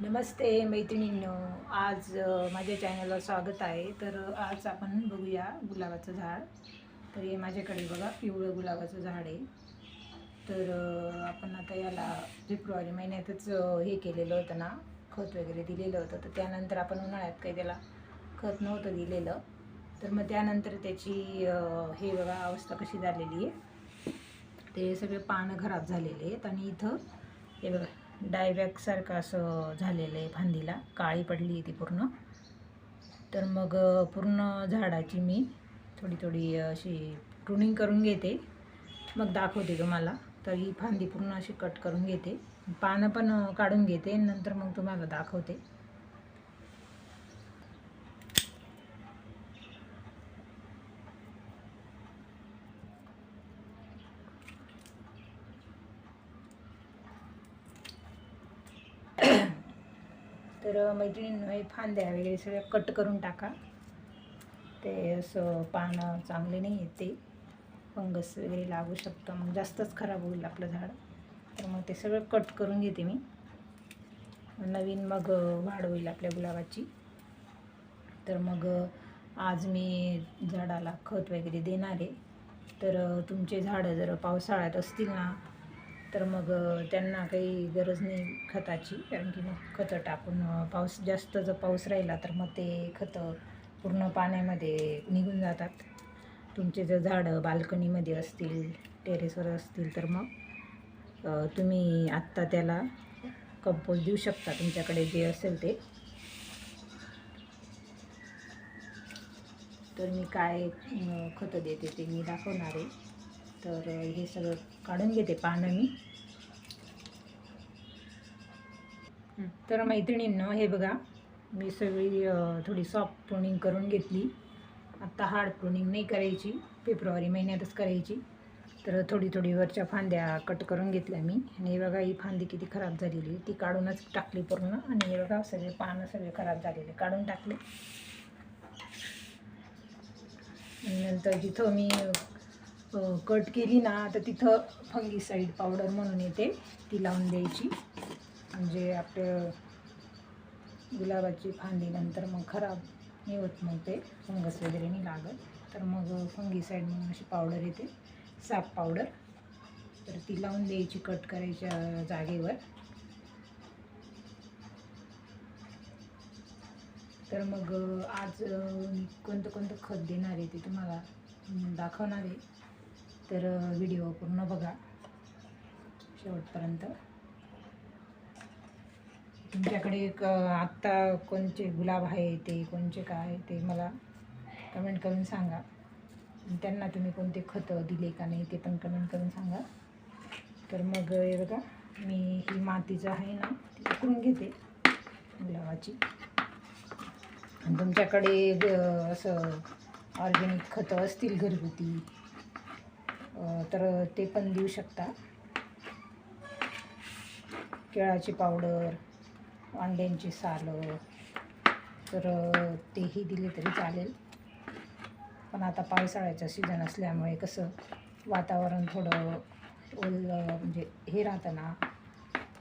नमस्ते मैत्रिणींनो आज माझ्या चॅनलवर स्वागत आहे. तर आज आपण बघूया गुलाबाचं झाड. तर हे माझ्याकडे बघा पिवळं गुलाबाचं झाड आहे. तर आपण आता याला फेब्रुवारी महिन्यातच हे केलेलं होतं ना खत वगैरे दिलेलं होतं. तर त्यानंतर आपण उन्हाळ्यात काही त्याला खत नव्हतं दिलेलं. तर मग त्यानंतर त्याची हे बघा अवस्था कशी झालेली आहे. ते सगळे पानं खराब झालेले आहेत आणि इथं हे बघा डायबॅकसारखं असं झालेलं आहे फांदीला. काळी पडली आहे ती पूर्ण. तर मग पूर्ण झाडाची मी थोडी थोडी अशी प्रुनिंग करून घेते. मग दाखवते तुम्हाला. तर ही फांदी पूर्ण अशी कट करून घेते. पानं पण काढून घेते. नंतर मग तुम्हाला दाखवते. तर मैत्रिणींनो हे फांद्या वगैरे सगळ्या कट करून टाका. ते असं पानं चांगले नाही आहेत ते. फंगस वगैरे लागू शकतं मग जास्तच खराब होईल आपलं झाड. तर मग ते सगळं कट करून घेते मी. नवीन मग वाढ होईल आपल्या गुलाबाची. तर मग आज मी झाडाला खत वगैरे देणार आहे. तर तुमचे झाडं जर पावसाळ्यात असतील ना तर मग त्यांना काही गरज नाही खताची कारण की मग खतं टाकून पाऊस जास्त जर पाऊस राहिला तर मग ते खतं पूर्ण पाण्यामध्ये निघून जातात. तुमचे जर झाडं बाल्कनीमध्ये असतील टेरेसवर असतील तर मग तुम्ही आत्ता त्याला कंपोज देऊ शकता तुमच्याकडे जे असेल ते. तर मी काय खतं देते ते मी दाखवणार आहे. तर हे सगळं काढून घेते पानं मी. तर मैत्रिणींनो हे बघा मी सगळी थोडी सॉफ्ट प्रुनिंग करून घेतली. आत्ता हार्ड प्रुनिंग नाही करायची फेब्रुवारी महिन्यातच करायची. तर थोडी थोडी वरच्या फांद्या कट करून घेतल्या मी. आणि हे बघा ही फांदी किती खराब झालेली ती काढूनच टाकली पूर्ण. आणि हे बघा सगळे पानं सगळे खराब झालेले काढून टाकले. नंतर जिथं मी कट केली ना तर तिथं फंगीसाईड पावडर म्हणून येते ती लावून द्यायची. म्हणजे आपलं गुलाबाची फांदी नंतर मग खराब नाही होत मग ते फंगस वगैरे नाही लागत. तर मग फंगीसाईड म्हणून अशी पावडर येते साप पावडर. तर ती लावून द्यायची कट करायच्या जागेवर. तर मग आज कोणतं कोणतं खत देणार आहे ते तुम्हाला दाखवणार आहे. तर व्हिडिओ पूर्ण बघा. शेवटपर्यंत. तुमच्याकडे एक आत्ता कोणचे गुलाब आहे ते कोणचे काय आहे ते मला कमेंट करून सांगा. त्यांना तुम्ही कोणते खतं दिले का नाही ते पण कमेंट करून सांगा. तर मग हे बघा मी ही मातीचं आहे ना ती उकरून घेते गुलाबाची. आणि तुमच्याकडे ग- असं ऑर्गॅनिक खतं असतील घरगुती तर ते पण देऊ शकता. केळाची पावडर अंड्यांची सालं तर तेही दिले तरी चालेल. पण आता पावसाळ्याचं सीझन असल्यामुळे कसं वातावरण थोडं ओल म्हणजे हे राहतं ना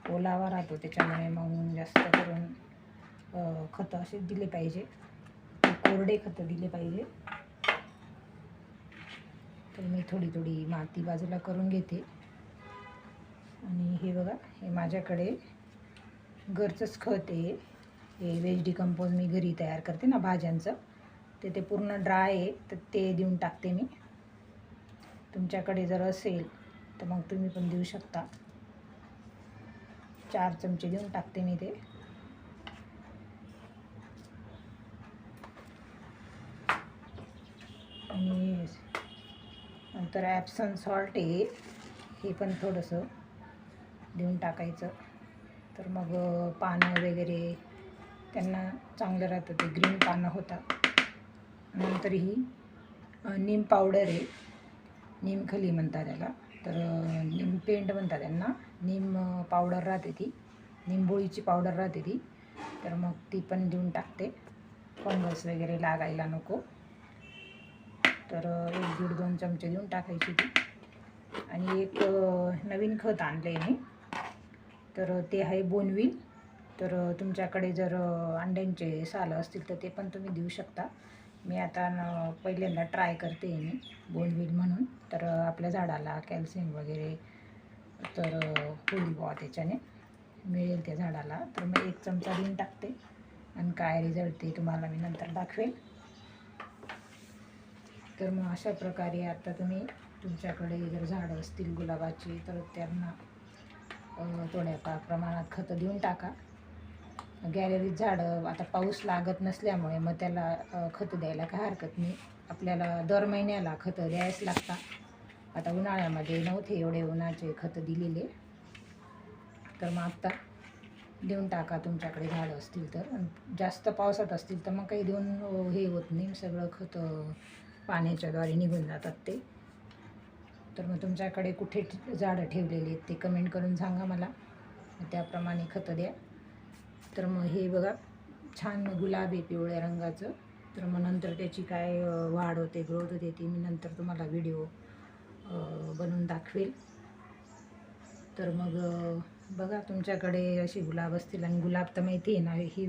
ओलावा राहतो त्याच्यामुळे मग जास्त करून खतं असे दिले पाहिजे. कोरडे खतं दिले पाहिजे. तर मी थोडी थोडी माती बाजूला करून घेते. आणि हे बघा हे माझ्याकडे घरचंच खत आहे. हे वेज डिकम्पोज मी घरी तयार करते ना भाज्यांचं. ते ते पूर्ण ड्राय आहे तर ते देऊन टाकते मी. तुमच्याकडे जर असेल तर मग तुम्ही पण देऊ शकता. चार चमचे देऊन टाकते मी ते. आणि तर ॲप्सन सॉल्ट आहे. हे पण थोडंसं देऊन टाकायचं. तर मग पानं वगैरे त्यांना चांगलं राहतं. ते ग्रीन पानं होतात. नंतर ही नीम पावडर आहे. नीमखली म्हणतात त्याला. तर निम नीम पेंट म्हणतात त्यांना. नीम पावडर राहते ती. निंबोळीची पावडर राहते ती. तर मग ती पण देऊन टाकते. फंगस वगैरे लागायला नको. तर एक दीड दोन चमचे देऊन टाकायची ती. आणि एक नवीन खत आणलं आहे मी. तर ते आहे बोनविल. तर तुमच्याकडे जर अंड्यांचे सालं असतील तर ते पण तुम्ही देऊ शकता. मी आता न पहिल्यांदा ट्राय करते मी बोनविल म्हणून. तर आपल्या झाडाला कॅल्शियम वगैरे तर होईल बुवा त्याच्याने. मिळेल त्या झाडाला. तर मी एक चमचा देऊन टाकते. आणि काय रिझल्ट ते तुम्हाला मी नंतर दाखवेल. तर मग अशा प्रकारे आता तुम्ही तुमच्याकडे जर झाडं असतील गुलाबाची तर त्यांना थोड्या थोड्याफार प्रमाणात खतं देऊन टाका. गॅलरीत झाडं आता पाऊस लागत नसल्यामुळे मग त्याला खतं द्यायला काय हरकत नाही. आपल्याला दर महिन्याला खतं द्यायच लागतात. आता उन्हाळ्यामध्ये नव्हते एवढे उन्हाचे खतं दिलेले. तर मग आत्ता देऊन टाका तुमच्याकडे झाडं असतील तर. जास्त पावसात असतील तर मग काही देऊन हे होत नाही. सगळं खतं पाण्याच्याद्वारे निघून जातात ते. तर मग तुमच्याकडे कुठे झाडं ठेवलेली आहेत ते कमेंट करून सांगा मला. मग त्याप्रमाणे खतं द्या. तर मग हे बघा छान गुलाब आहे पिवळ्या रंगाचं. तर मग नंतर त्याची काय वाढ होते ग्रोथ होते ती मी नंतर तुम्हाला व्हिडिओ बनवून दाखवेल. तर मग बघा तुमच्याकडे असे गुलाब असतील आणि गुलाब तर माहिती आहे ना ही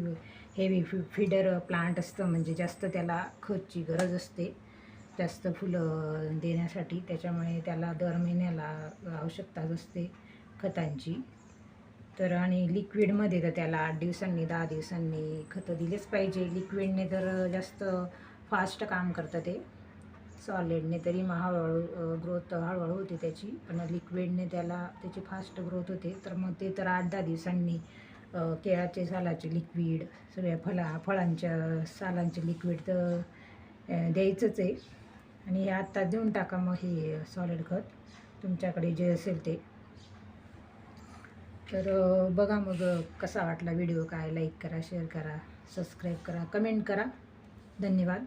हेवी फि फिडर प्लांट असतं म्हणजे जास्त त्याला खतची गरज असते. जास्त फुलं देण्यासाठी. त्याच्यामुळे त्याला दर महिन्याला आवश्यकता असते खतांची. तर आणि लिक्विडमध्ये तर त्याला आठ दिवसांनी दहा दिवसांनी खतं दिलेच पाहिजे. लिक्विडने तर जास्त फास्ट काम करतं ते. सॉलिडने तरी मग हळूहळू ग्रोथ हळूहळू होते त्याची. पण लिक्विडने त्याला त्याची फास्ट ग्रोथ होते. तर मग ते तर आठ दहा दिवसांनी केळाचे सालाचे लिक्विड सगळ्या फळा फळांच्या सालांचे लिक्विड तर द्यायचंच आहे. आणि हे आत्ता देऊन टाका मग हे सॉलिड खत. तुमच्याकडे जे असेल ते. तर बघा मग कसा वाटला व्हिडिओ काय? लाईक करा शेअर करा सबस्क्राईब करा कमेंट करा. धन्यवाद.